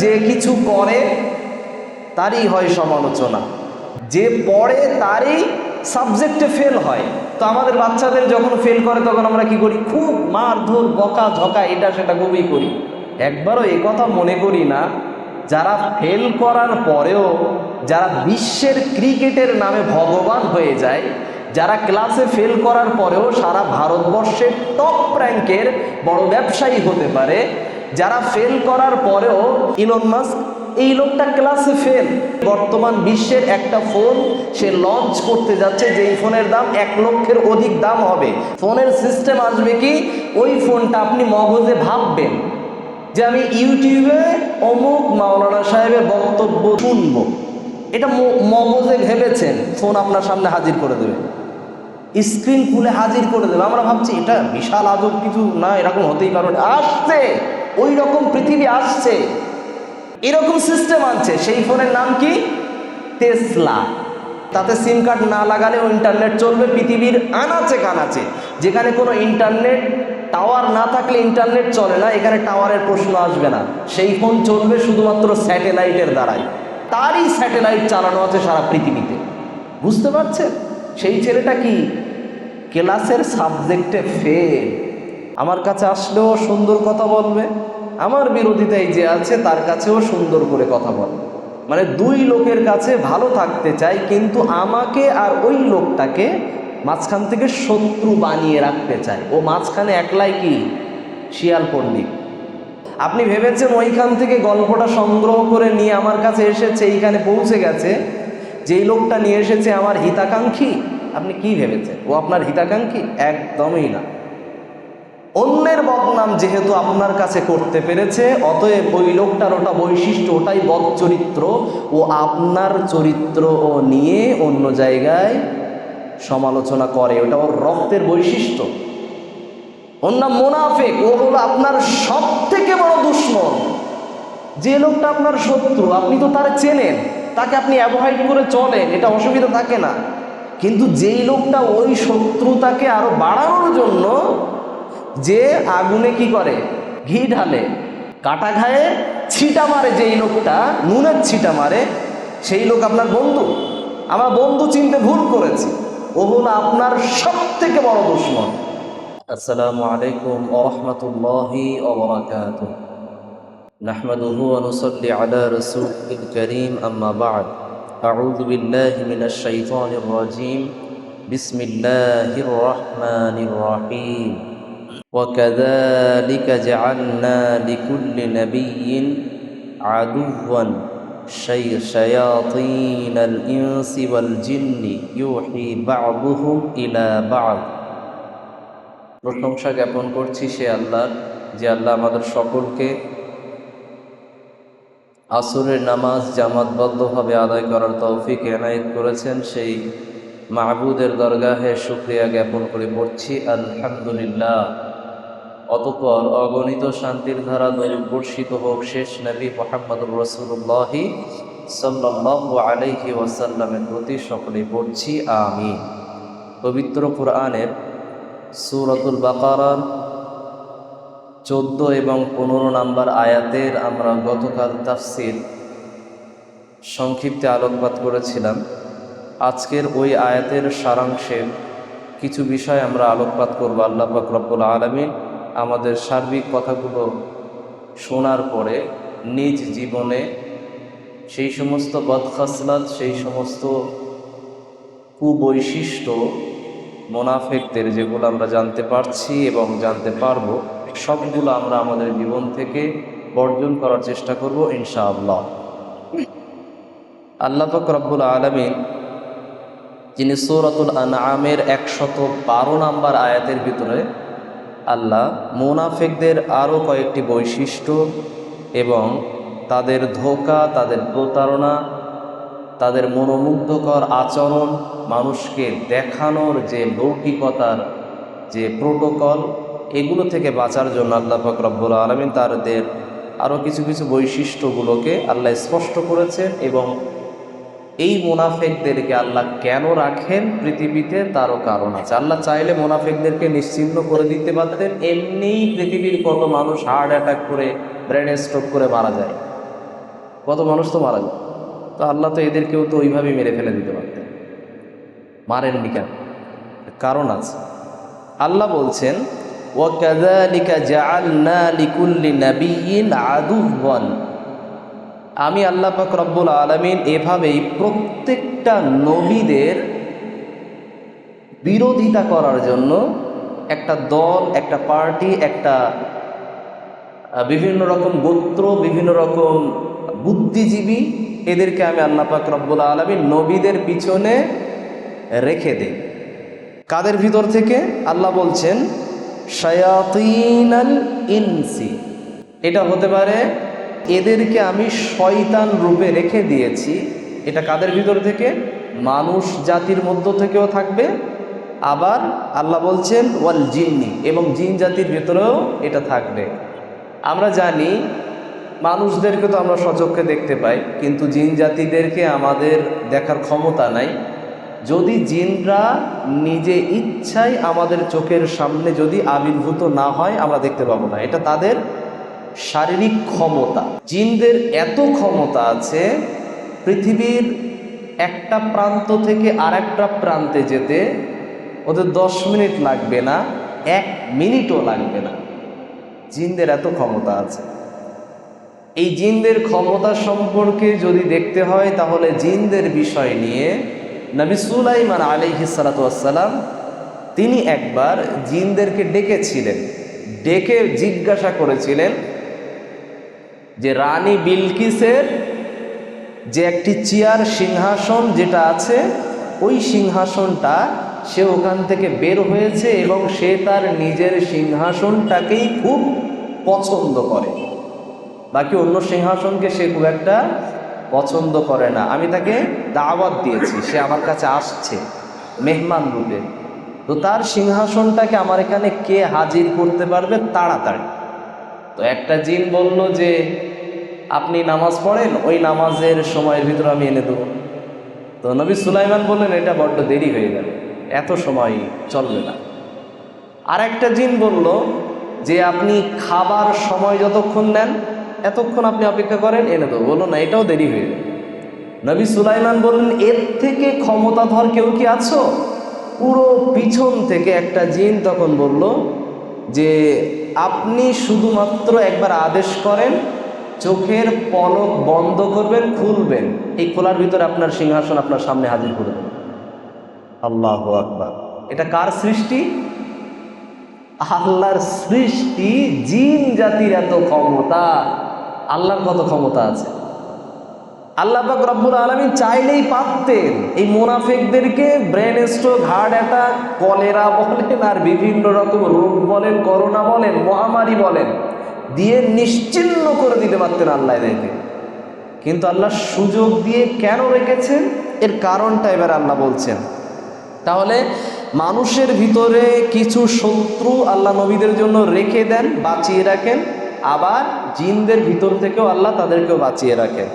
যে কিছু করে তারই হয় সমালোচনা। যে পড়ে, তারই সাবজেক্টে ফেল হয়। তো আমাদের বাচ্চাদের যখন ফেল করে, তখন আমরা কি করি? খুব মারধর, বকা, ঝকা, এটা, সেটা খুবই করি। একবারও এ কথা মনে করি না, যারা ফেল করার পরেও, যারা বিশ্বের ক্রিকেটের নামে ভগবান হয়ে যায়, যারা ক্লাসে ফেল করার পরেও সারা ভারতবর্ষের টপ র্যাঙ্কের বড় ব্যবসায়ী হতে পারে যারা ফেল করার পরেও ইলন মাস্ক এই লোকটা ক্লাসে ফেল বর্তমান বিশ্বের একটা ফোন সে লঞ্চ করতে যাচ্ছে, যেই ফোনের দাম এক লক্ষের অধিক দাম হবে। ফোনের সিস্টেম আসবে কি? ওই ফোনটা আপনি মগজে ভাববেন যে আমি ইউটিউবে অমুক মাওলানা সাহেবের বক্তব্য শুনব। এটা মগজে ভেবেছেন ফোন আপনার সামনে হাজির করে দেবে। স্ক্রিন খুলে হাজির করে দেবে। আমরা ভাবছি, এটা বিশাল আজব কিছু, না, এরকম হতেই পারে। আসছে! ওই রকম পৃথিবী আসছে, এরকম সিস্টেম আনছে। সেই ফোনের নাম কি? টেসলা তাতে সিম কার্ড না লাগালেও ইন্টারনেট চলবে পৃথিবীর আনাচে কানাচে। যেখানে কোনো ইন্টারনেট টাওয়ার না থাকলে ইন্টারনেট চলে না, এখানে টাওয়ারের প্রশ্ন আসবে না। সেই ফোন চলবে শুধুমাত্র স্যাটেলাইটের দ্বারাই। তারই স্যাটেলাইট চালানো আছে সারা পৃথিবীতে। বুঝতে পারছেন? সেই ছেলেটা কি ক্লাসের সাবজেক্টে ফেল আমার কাছে আসলেও সুন্দর কথা বলবে। আমার বিরোধিতায় যে আছে, তার কাছেও সুন্দর করে কথা বলবে। মানে দুই লোকের কাছে ভালো থাকতে চাই, কিন্তু আমাকে আর ওই লোকটাকে মাঝখান থেকে শত্রু বানিয়ে রাখতে চায় ও মাঝখানে একলাই কি? শিয়াল পণ্ডিত। আপনি ভেবেছেন ওইখান থেকে গল্পটা সংগ্রহ করে নিয়ে আমার কাছে এসেছে, এইখানে পৌঁছে গেছে? যেই লোকটা নিয়ে এসেছে আমার হিতাকাঙ্ক্ষী? আপনি কি ভেবেছেন? ও আপনার হিতাকাঙ্ক্ষী? একদমই না। অন্যের বদনাম যেহেতু আপনার কাছে করতে পেরেছে, অতএব ওই লোকটার ওটা বৈশিষ্ট্য, ওটাই বদ চরিত্র ও আপনার চরিত্র ও নিয়ে অন্য জায়গায় সমালোচনা করে। ওটা ওর রক্তের বৈশিষ্ট্য। নাম মোনাফেক। ও হলো আপনার সব থেকে বড় দুশ্মন। যে লোকটা আপনার শত্রু, আপনি তো তার চেনেন, তাকে আপনি অ্যাভয়েড করে চলেন, এটা অসুবিধা থাকে না। কিন্তু যেই লোকটা ওই শত্রুতাকে আরও বাড়ানোর জন্য যে আগুনে কি করে ঘি ঢালে কাটা ঘায়ে ছিটা মারে যেই লোকটা নুনের ছিটা মারে সেই লোক আপনার বন্ধু আমার বন্ধু চিনতে ভুল করেছি ও হলো আপনার সব থেকে বড় দুশ্মন আসসালামু আলাইকুম ওরহমতুল্লাহি ওবরাকাতুহ نحمده ونصلي على رسوله الكريم أما بعد أعوذ بالله من الشيطان الرجيم بسم الله الرحمن الرحيم وكذلك جعلنا لكل نبي عدوا شي- شياطين الإنس والجن يوحي بعضهم إلى بعض প্রশংসা জ্ঞাপন করছি সে আল্লাহ যে আল্লাহ আমাদের সকলকে আসরের নামাজ জামাতবদ্ধভাবে আদায় করার তৌফিক এনায়েত করেছেন সেই মাহবুদের দরগাহে শুক্রিয়া জ্ঞাপন করে পড়ছি আলহামদুলিল্লাহ অতপর অগণিত শান্তির ধারা বর্ষিত হোক শেষ নবী মোহাম্মদুর রসুল্লাহি সাল্লাহ আলাইহি ওয়াসাল্লামের প্রতি সকলে পড়ছি আমি পবিত্র কোরআনের সুরতুল বাকারার চোদ্দ এবং পনেরো নাম্বার আয়াতের আমরা গতকাল তাফসির সংক্ষিপ্তে আলোকপাত করেছিলাম। আজকের ওই আয়াতের সারাংশে কিছু বিষয় আমরা আলোকপাত করব, আল্লাহ রব্বুল আলমিন আমাদের সার্বিক কথাগুলো শোনার পরে নিজ জীবনে সেই সমস্ত বদখাসলাত, সেই সমস্ত কুবৈশিষ্ট্য মোনাফেকদের যেগুলো আমরা জানতে পারছি এবং জানতে পারব, সবগুলো আমরা আমাদের জীবন থেকে বর্জন করার চেষ্টা করব ইনশাআল্লাহ। আল্লাহ রব্বুল আলমিন, যিনি সৌরাতুল আনআমের একশত বারো নাম্বার আয়াতের ভিতরে আল্লাহ মুনাফেকদের আরও কয়েকটি বৈশিষ্ট্য এবং তাদের ধোকা, তাদের প্রতারণা, তাদের মনোমুগ্ধকর আচরণ, মানুষকে দেখানোর যে লৌকিকতার যে প্রোটোকল, এগুলো থেকে বাঁচার জন্য আল্লাহ পাক রব্বুল আলমিন তাদের আরও কিছু কিছু বৈশিষ্ট্যগুলোকে আল্লাহ স্পষ্ট করেছেন এবং এই মোনাফেকদেরকে আল্লাহ কেন রাখেন পৃথিবীতে? তারও কারণ আছে। আল্লাহ চাইলে মোনাফেকদেরকে নিশ্চিন্ন করে দিতে পারতেন, এমনিই পৃথিবীর কত মানুষ হার্ট অ্যাটাক করে ব্রেন স্ট্রোক করে মারা যায়। কত মানুষ তো মারা যায়। তো আল্লাহ তো এদেরকেও তো ওইভাবেই মেরে ফেলে দিতে পারতেন। মারেননি কেন? কারণ আছে। আল্লাহ বলছেন ওয়াকালিকা জাআলনা লিকুল্লি নাবিয়িন আদু আমি আল্লাহ পাক রব্বুল আলমিন এভাবেই প্রত্যেকটা নবীদের বিরোধিতা করার জন্য একটা দল, একটা পার্টি, একটা বিভিন্ন রকম গোত্র, বিভিন্ন রকম বুদ্ধিজীবী এদেরকে আমি আল্লাহ পাক রব্বুল আলমিন নবীদের পিছনে রেখে দিই। কাদের ভিতর থেকে? আল্লাহ বলছেন, শায়াতিনাল ইনসি। এটা হতে পারে এদেরকে আমি শয়তান রূপে রেখে দিয়েছি। এটা কাদের ভিতর থেকে? মানুষ জাতির মধ্য থেকেও থাকবে। আবার আল্লাহ বলছেন, ওয়াল জিন্নি এবং জিন জাতির ভিতরেও এটা থাকবে। আমরা জানি, মানুষদেরকে তো আমরা সচক্ষে দেখতে পাই, কিন্তু জিন জাতিদেরকে আমাদের দেখার ক্ষমতা নাই। যদি জিনরা নিজে ইচ্ছায় আমাদের চোখের সামনে যদি আবির্ভূত না হয়, আমরা দেখতে পাবো না। এটা তাদের শারীরিক ক্ষমতা। জিনদের এত ক্ষমতা আছে, পৃথিবীর একটা প্রান্ত থেকে আরেকটা প্রান্তে যেতে ওদের দশ মিনিট লাগবে না, এক মিনিটও লাগবে না। জিনদের এত ক্ষমতা আছে। এই জিনদের ক্ষমতা সম্পর্কে যদি দেখতে হয়, তাহলে জিনদের বিষয় নিয়ে নবী সুলাইমান আলাইহি সালাতাম তিনি একবার জিনদেরকে ডেকেছিলেন। ডেকে জিজ্ঞাসা করেছিলেন যে রানী বিলকিসের যে একটি চেয়ার সিংহাসন যেটা আছে, ওই সিংহাসনটা সে ওখান থেকে বের হয়েছে এবং সে তার নিজের সিংহাসনটাকেই খুব পছন্দ করে। বাকি অন্য সিংহাসনকে সে খুব একটা পছন্দ করে না। আমি তাকে দাওয়াত দিয়েছি, সে আমার কাছে আসছে মেহমান রূপে। তো তার সিংহাসনটাকে আমার এখানে কে হাজির করতে পারবে? তাড়াতাড়ি। তো একটা জিন বলল যে, আপনি নামাজ পড়েন, ওই নামাজের সময়ের ভিতরে আমি এনে দেবো। তো নবী সুলাইমান বললেন, এটা বড্ড দেরি হয়ে গেল, এত সময় চলবে না। আর একটা জিন বলল যে, আপনি খাবার সময় যতক্ষণ নেন, এতক্ষণ আপনি অপেক্ষা করেন, এনে দেবো। বলল, না, এটাও দেরি হয়ে যাবে নবী সুলাইমান বললেন, এর থেকে ক্ষমতাধর কেউ কি আছো? পুরো পিছন থেকে একটা জিন তখন বলল যে আপনি শুধুমাত্র একবার আদেশ করেন, চোখের পলক বন্ধ করবেন, খুলবেন। এই খোলার ভিতরে আপনার সিংহাসন আপনার সামনে হাজির করে দেবেন আল্লাহ আকবার। এটা কার সৃষ্টি? আল্লাহর সৃষ্টি জিন জাতির এত ক্ষমতা। আল্লাহর কত ক্ষমতা আছে? আল্লাহ পাক রব্বুল আলমী চাইলেই পারতেন। এই মোনাফেকদেরকে brain stroke heart attack cholera বলেন আর বিভিন্ন রকম রোগ বলেন করোনা বলেন, মহামারী বলেন, দিয়ে নিশ্চিন্ন করে দিতে পারতেন আল্লাহ এদেরকে। কিন্তু আল্লাহ সুযোগ দিয়ে কেন রেখেছেন? এর কারণটা এবার আল্লাহ বলছেন। তাহলে মানুষের ভিতরে কিছু শত্রু আল্লাহ নবীদের জন্য রেখে দেন, বাঁচিয়ে রাখেন, আবার জিনদের ভিতর থেকেও আল্লাহ তাদেরকেও বাঁচিয়ে রাখেন।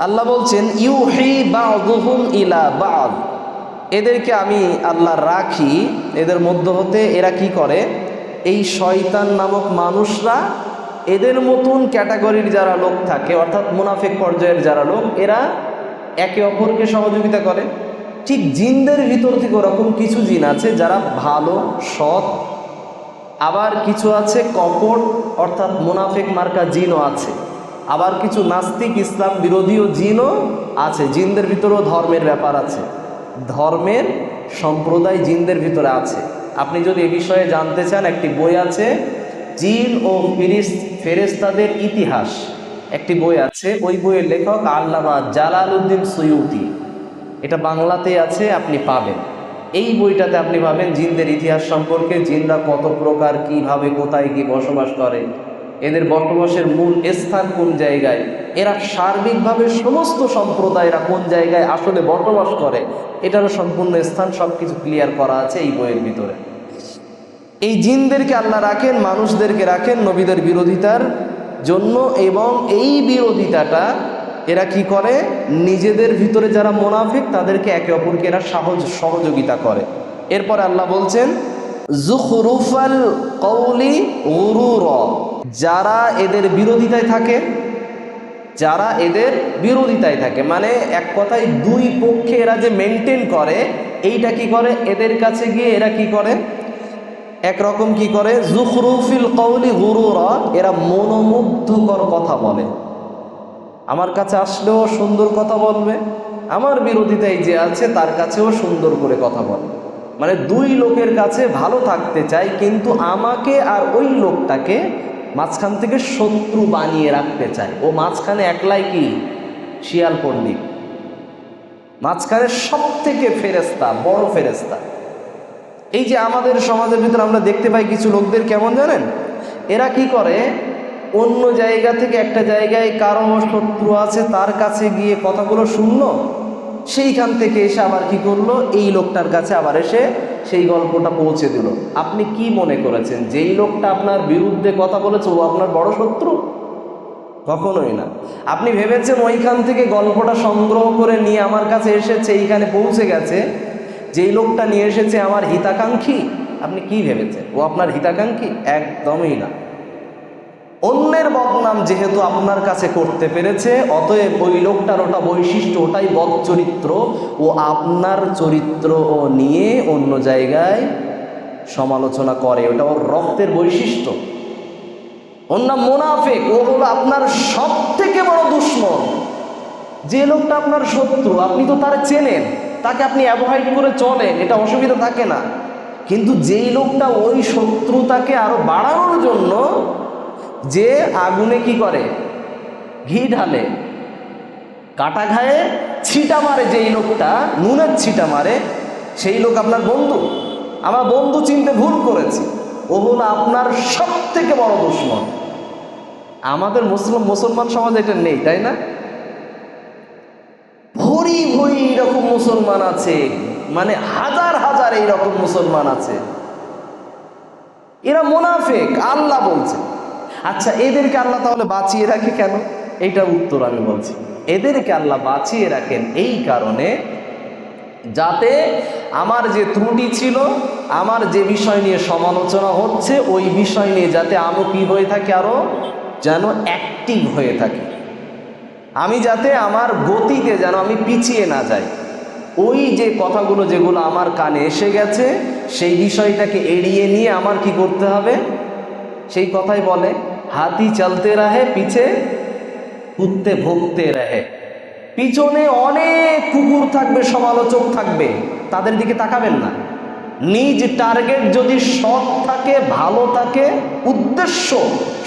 আল্লাহ বলছেন, ইউহি বাহুম ইলা বাদ। এদেরকে আমি আল্লাহ রাখি, এদের মধ্য হতে এরা কি করে? এই শয়তান নামক মানুষরা এদের মতন ক্যাটাগরির যারা লোক থাকে, অর্থাৎ মুনাফেক পর্যায়ের যারা লোক, এরা একে অপরকে সহযোগিতা করে। ঠিক জিনদের ভিতর থেকে ওরকম কিছু জিন আছে যারা ভালো, সৎ। আবার কিছু আছে কপট, অর্থাৎ মুনাফেক মার্কা জিনও আছে। আবার কিছু নাস্তিক ইসলাম বিরোধীও জিনও আছে, জিনদের ভিতরেও ধর্মের ব্যাপার আছে। ধর্মের সম্প্রদায় জিনদের ভিতরে আছে। আপনি যদি এ বিষয়ে জানতে চান, একটি বই আছে, জিন ও ফিরিস ফেরেস্তাদের ইতিহাস। একটি বই আছে, ওই বইয়ের লেখক আল্লামা জালাল উদ্দিন সৈয়ুতি। এটা বাংলাতে আছে, আপনি পাবেন। এই বইটাতে আপনি পাবেন জিনদের ইতিহাস সম্পর্কে, জিনরা কত প্রকার, কীভাবে, কোথায়, কি বসবাস করে। এদের বসবাসের মূল স্থান কোন জায়গায়? এরা সার্বিকভাবে সমস্ত সম্প্রদায়রা কোন জায়গায় আসলে বসবাস করে? এটারও সম্পূর্ণ স্থান সব কিছু ক্লিয়ার করা আছে এই বইয়ের ভিতরে। এই জিনদেরকে আল্লাহ রাখেন, মানুষদেরকে রাখেন নবীদের বিরোধিতার জন্য এবং এই বিরোধিতাটা এরা কি করে? নিজেদের ভিতরে যারা মোনাফিক তাদেরকে একে অপরকে এরা সহজ সহযোগিতা করে। এরপর আল্লাহ বলছেন জুখরুফাল কৌলি উরুর যারা এদের বিরোধিতায় থাকে, যারা এদের বিরোধিতায় থাকে মানে এক কথায় দুই পক্ষে এরা যে মেনটেন করে, এইটা কি করে? এদের কাছে গিয়ে এরা কি করে? একরকম কি করে? জুখরুফিল কৌলি গুরুরা, এরা মনোমুগ্ধকর কথা বলে। আমার কাছে আসলেও সুন্দর কথা বলবে, আমার বিরোধিতায় যে আছে তার কাছেও সুন্দর করে কথা বলবে মানে দুই লোকের কাছে ভালো থাকতে চাই, কিন্তু আমাকে আর ওই লোকটাকে মাঝখান থেকে শত্রু বানিয়ে রাখতে চায় ও মাঝখানে একলাই কি? শিয়াল পণ্ডিত। মাঝখানে সব থেকে ফেরেস্তা বড় ফেরেস্তা এই যে আমাদের সমাজের ভিতরে আমরা দেখতে পাই কিছু লোকদের, কেমন জানেন? এরা কি করে? অন্য জায়গা থেকে একটা জায়গায় কারও শত্রু আছে, তার কাছে গিয়ে কথাগুলো শুনলো সেইখান থেকে এসে আবার কি করল? এই লোকটার কাছে আবার এসে সেই গল্পটা পৌঁছে দিল। আপনি কি মনে করেছেন? যেই লোকটা আপনার বিরুদ্ধে কথা বলেছে, ও আপনার বড় শত্রু? কখনোই না। আপনি ভেবেছেন ওইখান থেকে গল্পটা সংগ্রহ করে নিয়ে আমার কাছে এসেছে এইখানে পৌঁছে গেছে? যেই লোকটা নিয়ে এসেছে আমার হিতাকাঙ্ক্ষী? আপনি কি ভেবেছেন? ও আপনার হিতাকাঙ্ক্ষী? একদমই না। অন্যের বদনাম যেহেতু আপনার কাছে করতে পেরেছে, অতএব ওই লোকটার ওটা বৈশিষ্ট্য, ওটাই বদ চরিত্র ও আপনার চরিত্র ও নিয়ে অন্য জায়গায় সমালোচনা করে। ওটা ওর রক্তের বৈশিষ্ট্য। অন্য মোনাফেক, ও হলো আপনার সব থেকে বড় দুশ্মন। যে লোকটা আপনার শত্রু, আপনি তো তার চেনেন, তাকে আপনি অ্যাভয়েড করে চলেন, এটা অসুবিধা থাকে না। কিন্তু যেই লোকটা ওই শত্রুতাকে আরও বাড়ানোর জন্য যে আগুনে কি করে? ঘি ঢালে। কাটা ঘায়ে ছিটা মারে যেই লোকটা, নুনের ছিটা মারে, সেই লোক আপনার বন্ধু। আমার বন্ধু চিনতে ভুল করেছি। ও হলো আপনার সব থেকে বড় দুশ্মন। আমাদের মুসলিম, মুসলমান সমাজ এটা নেই, তাই না? ভরি ভরি এরকম মুসলমান আছে। মানে হাজার হাজার এইরকম মুসলমান আছে। এরা মোনাফেক, আল্লাহ বলছে। আচ্ছা এদেরকে আল্লাহ তাহলে বাঁচিয়ে রাখে কেন? এইটার উত্তর আমি বলছি। এদেরকে আল্লাহ বাঁচিয়ে রাখেন এই কারণে যাতে আমার যে ত্রুটি ছিল, আমার যে বিষয় নিয়ে সমালোচনা হচ্ছে, ওই বিষয় নিয়ে যাতে আমি কি হয়ে থাকে আরও? যেন অ্যাক্টিভ হয়ে থাকে। আমি যাতে আমার গতিতে যেন আমি পিছিয়ে না যাই। ওই যে কথাগুলো যেগুলো আমার কানে এসে গেছে, সেই বিষয়টাকে এড়িয়ে নিয়ে আমার কি করতে হবে? সেই কথাই বলে হাতি চলতে রাহে, পিছে কুত্তে ভুগতে রাহে। পিছনে অনেক কুকুর থাকবে, সমালোচক থাকবে, তাদের দিকে তাকাবেন না। নিজ টার্গেট যদি সৎ থাকে, ভালো থাকে, উদ্দেশ্য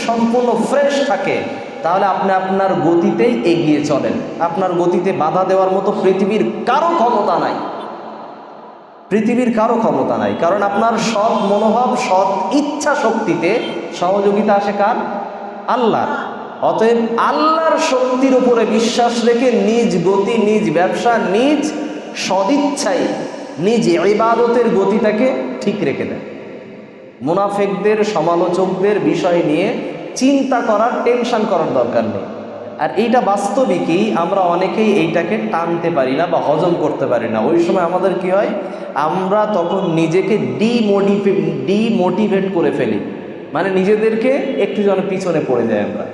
সম্পূর্ণ ফ্রেশ থাকে, তাহলে আপনি আপনার গতিতেই এগিয়ে চলেন। আপনার গতিতে বাধা দেওয়ার মতো পৃথিবীর কারও ক্ষমতা নাই। পৃথিবীর কারও ক্ষমতা নাই, কারণ আপনার সৎ মনোভাব, সৎ ইচ্ছা শক্তিতে সহযোগিতা আসে কার? আল্লাহর। অতএব আল্লাহর শক্তির উপরে বিশ্বাস রেখে নিজ গতি, নিজ ব্যবসা, নিজ সদিচ্ছায় নিজ ইবাদতের গতিটাকে ঠিক রেখে দেয়। মুনাফেকদের, সমালোচকদের বিষয় নিয়ে চিন্তা করার, টেনশন করার দরকার নেই। আর এইটা বাস্তবিকই আমরা অনেকেই এইটাকে টানতে পারি না বা হজম করতে পারি না। ওই সময় আমাদের কি হয়? আমরা তখন নিজেকে ডিমোটিভে ডিমোটিভেট করে ফেলি। মানে নিজেদেরকে একটু যেন পিছনে পড়ে যায় আমরা।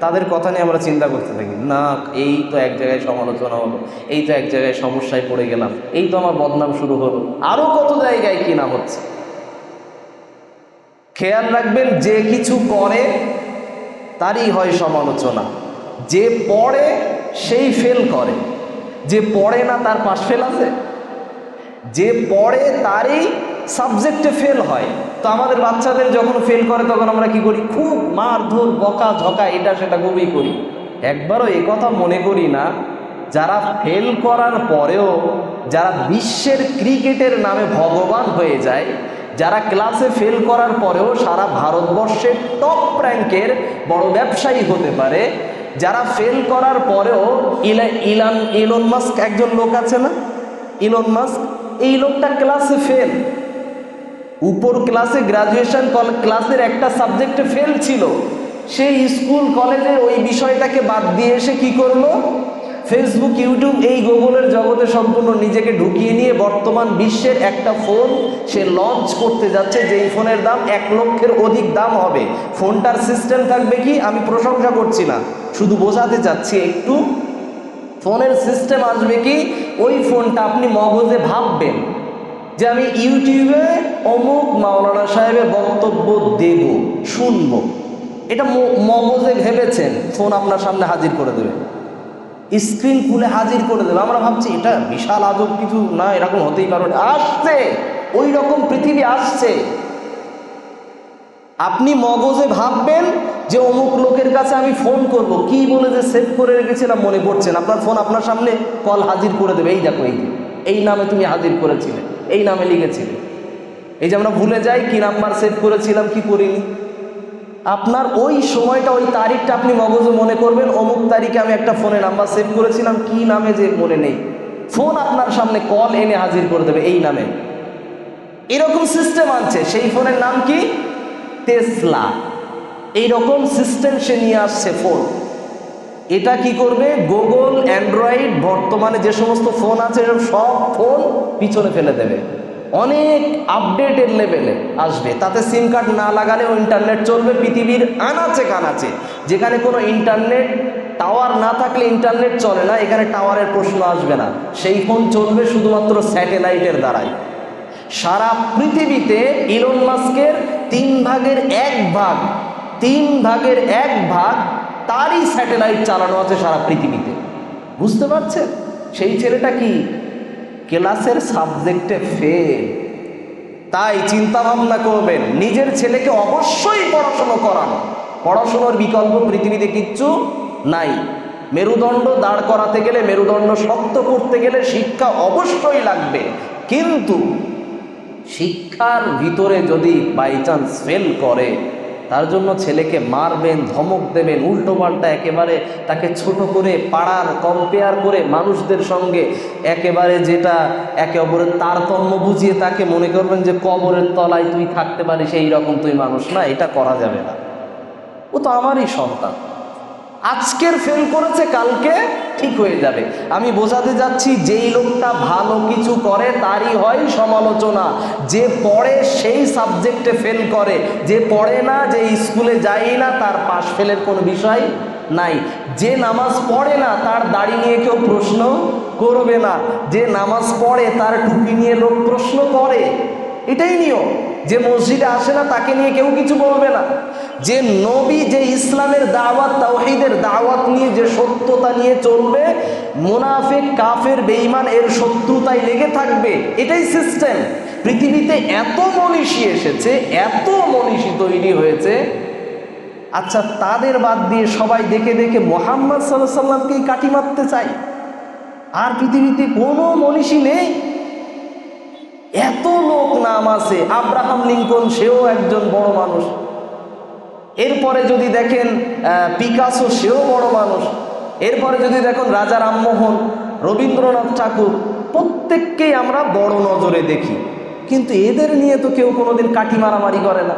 তাদের কথা নিয়ে আমরা চিন্তা করতে থাকি, না, এই তো এক জায়গায় সমালোচনা হলো, এই তো এক জায়গায় সমস্যায় পড়ে গেলাম, এই তো আমার বদনাম শুরু হলো। আরও কত জায়গায় কি না হচ্ছে। খেয়াল রাখবেন, যে কিছু করে, তারই হয় সমালোচনা। যে পড়ে, সেই ফেল করে। যে পড়ে না, তার পাশ ফেল আছে। যে পড়ে, তারই সাবজেক্টে ফেল হয়। তো আমাদের বাচ্চাদের যখন ফেল করে, তখন আমরা কি করি? খুব মারধর, বকা, ঝকা, এটা সেটা খুবই করি। একবারও এ কথা মনে করি না, যারা ফেল করার পরেও, যারা বিশ্বের ক্রিকেটের নামে ভগবান হয়ে যায়, যারা ক্লাসে ফেল করার পরেও সারা ভারতবর্ষের টপ র্যাঙ্কের বড় ব্যবসায়ী হতে পারে, যারা ফেল করার পরেও ইলা, ইলান, ইলন মাস্ক, একজন লোক আছে না? ইলন মাস্ক, এই লোকটা ক্লাসে ফেল উপর ক্লাসে গ্রাজুয়েশন ক্লাসের একটা সাবজেক্টে ফেল ছিল, সেই স্কুল কলেজে ওই বিষয়টাকে বাদ দিয়ে এসে কি করল? ফেসবুক ইউটিউব এই গুগলের জগতে সম্পূর্ণ নিজেকে ঢুকিয়ে নিয়ে বর্তমান বিশ্বের একটা ফোন সে লঞ্চ করতে যাচ্ছে, যেই ফোনের দাম এক লক্ষের অধিক দাম হবে। ফোনটার সিস্টেম থাকবে কি? আমি প্রশংসা করছি না। শুধু বোঝাতে চাচ্ছি একটু ফোনের সিস্টেম আসবে কি? ওই ফোনটা আপনি মগজে ভাববেন। যে আমি ইউটিউবে অমুক মাওলানা সাহেবের বক্তব্য দেব, শুনব। এটা মগজে ভেবেছেন, ফোন আপনার সামনে হাজির করে দেবে। স্ক্রিন খুলে হাজির করে দেবে। আমরা ভাবছি, এটা বিশাল আজব কিছু না, এরকম হতেই পারে। না। আসছে! ওই রকম পৃথিবী আসছে। আপনি মগজে ভাববেন যে অমুক লোকের কাছে আমি ফোন করব। কি বলে যে সেভ করে রেখেছিলাম মনে পড়ছে না। আপনার ফোন আপনার সামনে কল হাজির করে দেবে। এই দেখো, এই এই নামে তুমি হাজির করেছিলে। এই নামে লিখেছিলে। এই যে আমরা ভুলে যাই কি নাম্বার সেভ করেছিলাম, কি করিনি। আপনার ওই সময়টা, ওই তারিখটা আপনি মগজে মনে করবেন, অমুক তারিখে আমি একটা ফোনে নাম্বার সেভ করেছিলাম, কি নামে যে মনে নেই। ফোন আপনার সামনে কল এনে হাজির করে দেবে এই নামে। এরকম সিস্টেম আনছে। সেই ফোনের নাম কি? টেসলা এইরকম সিস্টেম সে নিয়ে আসছে ফোন এটা কি করবে? গুগল অ্যান্ড্রয়েড বর্তমানে যে সমস্ত ফোন আছে, সব ফোন পিছনে ফেলে দেবে। অনেক আপডেটের লেভেলে আসবে। তাতে সিম কার্ড না লাগালেও ইন্টারনেট চলবে পৃথিবীর আনাচে কানাচে। যেখানে কোনো ইন্টারনেট টাওয়ার না থাকলে ইন্টারনেট চলে না, এখানে টাওয়ারের প্রশ্ন আসবে না। সেই ফোন চলবে শুধুমাত্র স্যাটেলাইটের দ্বারাই। সারা পৃথিবীতে ইলন মাস্কের তিন ভাগের এক ভাগ, তিন ভাগের এক ভাগ তারই স্যাটেলাইট চালানো আছে সারা পৃথিবীতে। বুঝতে পারছেন? সেই ছেলেটা কি ক্লাসের সাবজেক্টে ফেল তাই চিন্তা ভাবনা করবেন, নিজের ছেলেকে অবশ্যই পড়াশুনো করানো। পড়াশুনোর বিকল্প পৃথিবীতে কিচ্ছু নাই। মেরুদণ্ড দাঁড় করাতে গেলে, মেরুদণ্ড শক্ত করতে গেলে শিক্ষা অবশ্যই লাগবে। কিন্তু শিক্ষার ভিতরে যদি বাই চান্স ফেল করে তার জন্য ছেলেকে মারবেন, ধমক দেবেন, উল্টো পাল্টা একেবারে তাকে ছোট করে পাড়ার কম্পেয়ার করে মানুষদের সঙ্গে একেবারে যেটা একে অপরের তারতম্য বুঝিয়ে তাকে মনে করবেন যে কবরের তলায় তুই থাকতে পারিস এই রকম তুই মানুষ না, এটা করা যাবে না। ও তো আমারই সন্তান। আজকের ফেল করেছে, কালকে ঠিক হয়ে যাবে। আমি বোঝাতে যাচ্ছি, যেই লোকটা ভালো কিছু করে, তারই হয় সমালোচনা। যে পড়ে সেই সাবজেক্টে ফেল করে। যে পড়ে না, যে স্কুলে যায় না, তার পাশ ফেলের কোনো বিষয় নাই। যে নামাজ পড়ে না, তার দাড়ি নিয়ে কেউ প্রশ্ন করবে না। যে নামাজ পড়ে, তার টুপি নিয়ে লোক প্রশ্ন করে। এটাই নিয়ম। যে মসজিদে আসে না, তাকে নিয়ে কেউ কিছু বলবে না। যে নবী যে ইসলামের দাওয়াত, তাওহিদের দাওয়াত নিয়ে যে সত্যতা নিয়ে চলবে, মুনাফেক, কাফের, বেঈমান, এর শত্রুতায় লেগে থাকবে, এটাই সিস্টেম। পৃথিবীতে এত মনীষী এসেছে, এত মনীষী তৈরি হয়েছে। আচ্ছা তাদের বাদ দিয়ে সবাই দেখে দেখে মোহাম্মদ সাল্লাহ সাল্লামকেই কাটি মারতে চায়। আর পৃথিবীতে কোনো মনীষী নেই। এত লোক নাম আছে, আব্রাহাম লিঙ্কন, সেও একজন বড় মানুষ। এরপরে যদি দেখেন পিকাসো, সেও বড় মানুষ। এরপরে যদি দেখেন, রাজা রামমোহন, রবীন্দ্রনাথ ঠাকুর, প্রত্যেককেই আমরা বড় নজরে দেখি। কিন্তু এদের নিয়ে তো কেউ কোনোদিন কাঠি মারামারি করে না।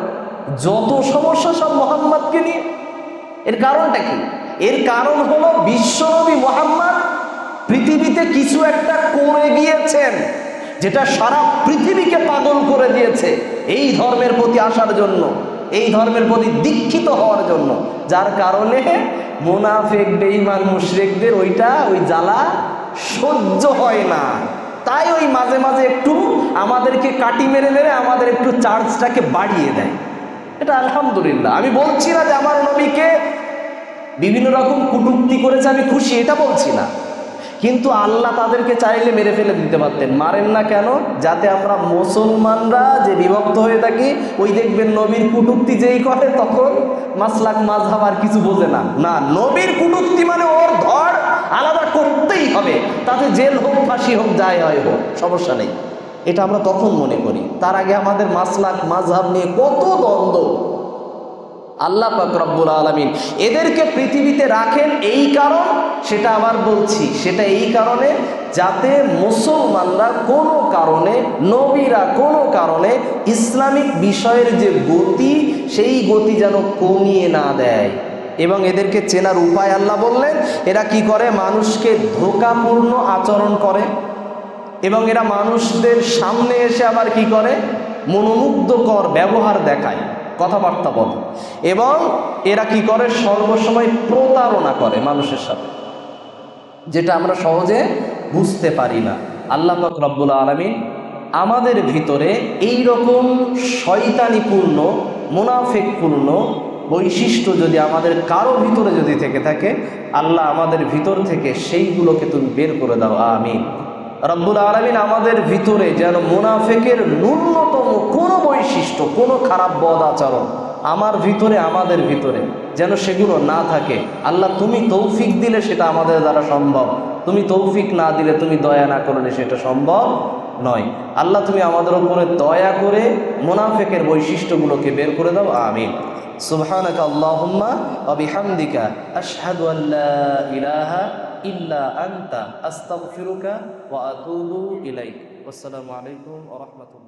যত সমস্যা সব মোহাম্মদকে নিয়ে। এর কারণটা কি? এর কারণ হলো বিশ্বনবী মোহাম্মদ পৃথিবীতে কিছু একটা করে গিয়েছেন যেটা সারা পৃথিবীকে পাগল করে দিয়েছে, এই ধর্মের প্রতি আসার জন্য। এই ধর্মের প্রতি দীক্ষিত হওয়ার জন্য। যার কারণে মোনাফেক বেঈমান মুশরিকদের ওইটা, ওই জ্বালা সহ্য হয় না। তাই ওই মাঝে মাঝে একটু আমাদেরকে কাটি মেরে মেরে আমাদের একটু চার্জটাকে বাড়িয়ে দেয়। এটা আলহামদুলিল্লাহ। আমি বলছি না যে আমার নবীকে বিভিন্ন রকম কুটুক্তি করেছে, আমি খুশি, এটা বলছি না। কিন্তু আল্লাহ তাদেরকে চাইলে মেরে ফেলে দিতে পারতেন। মারেন না কেন? যাতে আমরা মুসলমানরা যে বিভক্ত হয়ে থাকি, ওই দেখবেন নবীর কুটুক্তি যেই করে, তখন মাসলাক মাঝহাব আর কিছু বোঝে না। না, নবীর কুটুক্তি মানে ওর ধর আলাদা করতেই হবে। তাতে জেল হোক ফাঁসি হোক, যাই হয় হোক, সমস্যা নেই। এটা আমরা তখন মনে করি। তার আগে আমাদের মাসলাক মাঝহাব নিয়ে কত দ্বন্দ্ব। আল্লাহ রব্বুল আলমিন এদেরকে পৃথিবীতে রাখেন এই কারণ, সেটা আবার বলছি, সেটা এই কারণে যাতে মুসলমানরা কোনো কারণে, নবীরা কোনো কারণে ইসলামিক বিষয়ের যে গতি, সেই গতি যেন কমিয়ে না দেয়। এবং এদেরকে চেনার উপায় আল্লাহ বললেন, এরা কি করে? মানুষকে ধোকাপূর্ণ আচরণ করে। এবং এরা মানুষদের সামনে এসে আবার কি করে? মনোমুগ্ধকর ব্যবহার দেখায়। কথাবার্তা বলে। এবং এরা কি করে? সর্বসময় প্রতারণা করে মানুষের সাথে, যেটা আমরা সহজে বুঝতে পারি না। আল্লাহ রব্বুল আলমিন আমাদের ভিতরে এই রকম শয়তানিপূর্ণ, মুনাফেকপূর্ণ বৈশিষ্ট্য যদি আমাদের কারও ভিতরে যদি থেকে থাকে, আল্লাহ আমাদের ভিতর থেকে সেইগুলোকে তুমি বের করে দাও। আমিন। রব্বুল আলমিন আমাদের ভিতরে যেন মুনাফেকের ন্যূনতম কোনো বৈশিষ্ট্য, কোনো খারাপ বদ আচরণ আমার ভিতরে, আমাদের ভিতরে যেন সেগুলো না থাকে। আল্লাহ, তুমি তৌফিক দিলে সেটা আমাদের দ্বারা সম্ভব। তুমি তৌফিক না দিলে তুমি দয়া না করলে সেটা সম্ভব নয়। আল্লাহ, তুমি আমাদের উপরে দয়া করে মুনাফেকের বৈশিষ্ট্যগুলোকে বের করে দাও। আমিন। সুবহানাকা আল্লাহুম্মা ওয়া বিহামদিকা। আশহাদু আল লা ইলাহা ইল্লা আনতা আস্তাগফিরুকা ওয়া আতুবু ইলাইক আসসালামু আলাইকুম ওয়া রাহমাতুল্লাহি ওয়া বারাকাতুহু